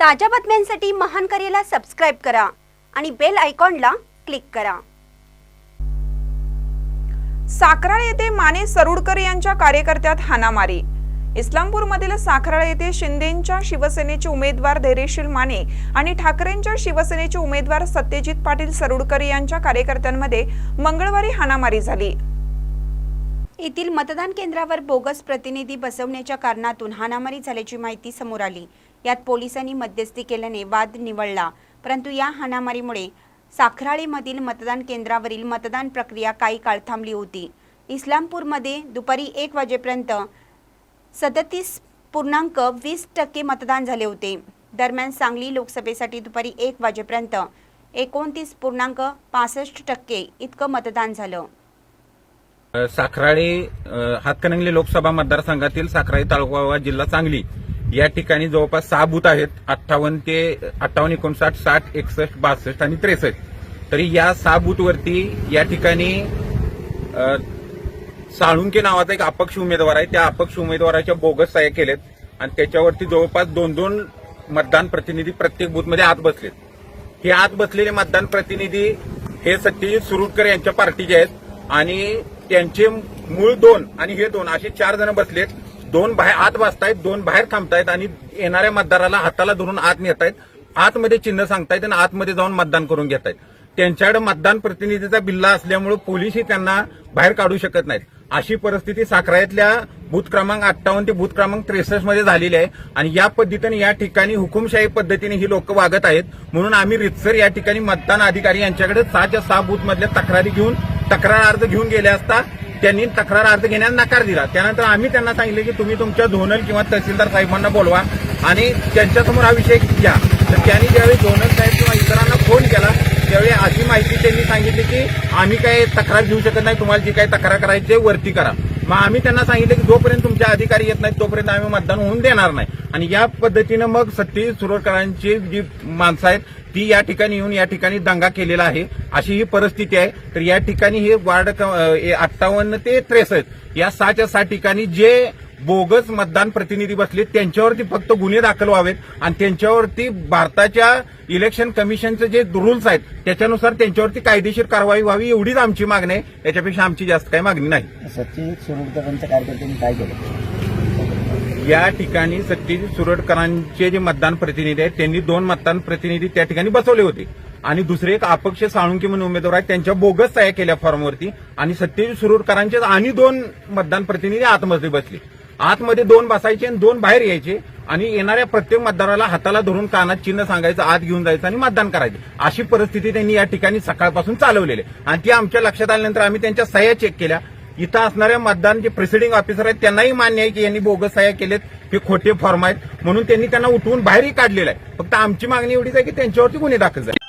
ताज्या बातम्यांसाठी महान करेला सबस्क्राईब करा आणि बेल आयकॉनला क्लिक करा. साखराळ येथे माने सरुडकर यांच्या कार्यकर्त्यात हाणामारी. इस्लामपूरमधील साखराळ येथे शिंदेंच्या शिवसेनेचे उमेदवार धैर्यशील माने आणि ठाकरेंच्या शिवसेनेचे उमेदवार सत्यजित पाटील सरुडकर यांच्या कार्यकर्त्यांमध्ये मंगळवारी हाणामारी झाली. येथील मतदान केंद्रावर बोगस प्रतिनिधी बसवण्याच्या कारणातून हाणामारी झाल्याची माहिती समोर आली. यात पोलिसांनी मध्यस्थी केल्याने वाद निवळला परंतु या हाणामारीमुळे साखराळीमधील मतदान केंद्रावरील मतदान प्रक्रिया काही काळ थांबली होती. इस्लामपूरमध्ये दुपारी एक वाजेपर्यंत सदतीस पूर्णांक वीस टक्के मतदान झाले होते. दरम्यान सांगली लोकसभेसाठी दुपारी एक वाजेपर्यंत एकोणतीस पूर्णांक पासष्ट टक्के इतकं मतदान झालं. साखराळी हातकणंगले लोकसभा मतदारसंघातील साखराळी तालुका जिल्हा सांगली या ठिकाणी जवळपास सहा बूथ आहेत. अठ्ठावन्न ते अठ्ठावन्न एकोणसाठ साठ एकसष्ट बासष्ट आणि त्रेसष्ट. तरी या सहा बूथवरती या ठिकाणी साळुंके नावाचा एक अपक्ष उमेदवार आहे. त्या अपक्ष उमेदवाराच्या बोगस सह्या केलेत आणि त्याच्यावरती जवळपास दोन दोन मतदान प्रतिनिधी प्रत्येक बूथमध्ये आत बसलेत. हे आत बसलेले मतदान प्रतिनिधी हे सत्यजित सुरुटकर यांच्या पार्टीचे आहेत आणि त्यांचे मूळ दोन आणि हे दोन असे चार जण बसलेत. दोन बाहेर आत बसतायत दोन बाहेर थांबतायत आणि येणाऱ्या मतदाराला हाताला धरून आत नेतायत आतमध्ये चिन्ह सांगतायत आणि आतमध्ये जाऊन मतदान करून घेतायत. त्यांच्याकडे मतदान प्रतिनिधीचा बिल्ला असल्यामुळे पोलीसही त्यांना बाहेर काढू शकत नाहीत. अशी परिस्थिती साखरायतल्या बूथ क्रमांक अठ्ठावन्न ते बूथ क्रमांक त्रेसष्टमध्ये झालेली आहे आणि या पद्धतीने या ठिकाणी हुकुमशाही पद्धतीने ही लोक वागत आहेत. म्हणून आम्ही रितसर या ठिकाणी मतदान अधिकारी यांच्याकडे सहाच्या सहा बूथ मधल्या तक्रारी घेऊन तक्रार अर्ज घेऊन गेले असता त्यांनी तक्रार अर्ज घेण्यास नकार दिला. त्यानंतर आम्ही त्यांना सांगितले की तुम्ही तुमच्या झोनल किंवा तहसीलदार साहेबांना बोलवा आणि त्यांच्यासमोर हा विषय घ्या. तर त्यांनी ज्यावेळी झोनल साहेब किंवा इतरांना फोन केला त्यावेळी अशी माहिती त्यांनी सांगितली की आम्ही काय तक्रार घेऊ शकत नाही तुम्हाला जी काही तक्रार करायची वरती करा. मग आम्ही त्यांना सांगितलं की जोपर्यंत तुमचे अधिकारी येत नाहीत तोपर्यंत आम्ही मतदान होऊन देणार नाही. आणि या पद्धतीनं मग सत्ती सुरवरकरांची जी माणसं आहेत ती या ठिकाणी येऊन या ठिकाणी दंगा केलेला आहे. अशी ही परिस्थिती आहे. तर या ठिकाणी हे वार्ड अठ्ठावन्न ते त्रेसष्ट या सहाच्या सहा ठिकाणी जे बोगस मतदान प्रतिनिधी बसले त्यांच्यावरती फक्त गुन्हे दाखल व्हावेत आणि त्यांच्यावरती भारताच्या इलेक्शन कमिशनचे जे रूल्स आहेत त्याच्यानुसार त्यांच्यावरती कायदेशीर कारवाई व्हावी एवढीच आमची मागणी आहे. याच्यापेक्षा आमची जास्त काही मागणी नाही. सत्यजित सुरुडकरांच्या कार्यकर्त्यांनी काय केलं? या ठिकाणी सत्यजित सुरटकरांचे जे मतदान प्रतिनिधी आहेत त्यांनी दोन मतदान प्रतिनिधी त्या ठिकाणी बसवले होते. आणि दुसरे एक अपक्ष साळुंकी म्हणून उमेदवार आहेत त्यांच्या बोगस तयार केल्या फॉर्मवरती आणि सत्यजित सुरटकरांचे आणि दोन मतदान प्रतिनिधी आतमध्ये बसले. आतमध्ये दोन बसायचे आणि दोन बाहेर यायचे. आणि येणाऱ्या प्रत्येक मतदाराला हाताला धरून कानात चिन्ह सांगायचं आत घेऊन जायचं आणि मतदान करायचं. अशी परिस्थिती त्यांनी या ठिकाणी सकाळपासून चालवलेली आणि ती आमच्या लक्षात आल्यानंतर आम्ही त्यांच्या सह्या चेक केल्या. इथं असणाऱ्या मतदान जे प्रिसिडिंग ऑफिसर आहेत त्यांनाही मान्य आहे की यांनी बोगस सह्या केलेत. हे खोटे फॉर्म आहेत. म्हणून त्यांनी त्यांना उठवून बाहेरही काढलेलं आहे. फक्त आमची मागणी एवढीच आहे की त्यांच्यावरती गुन्हे दाखल झाले.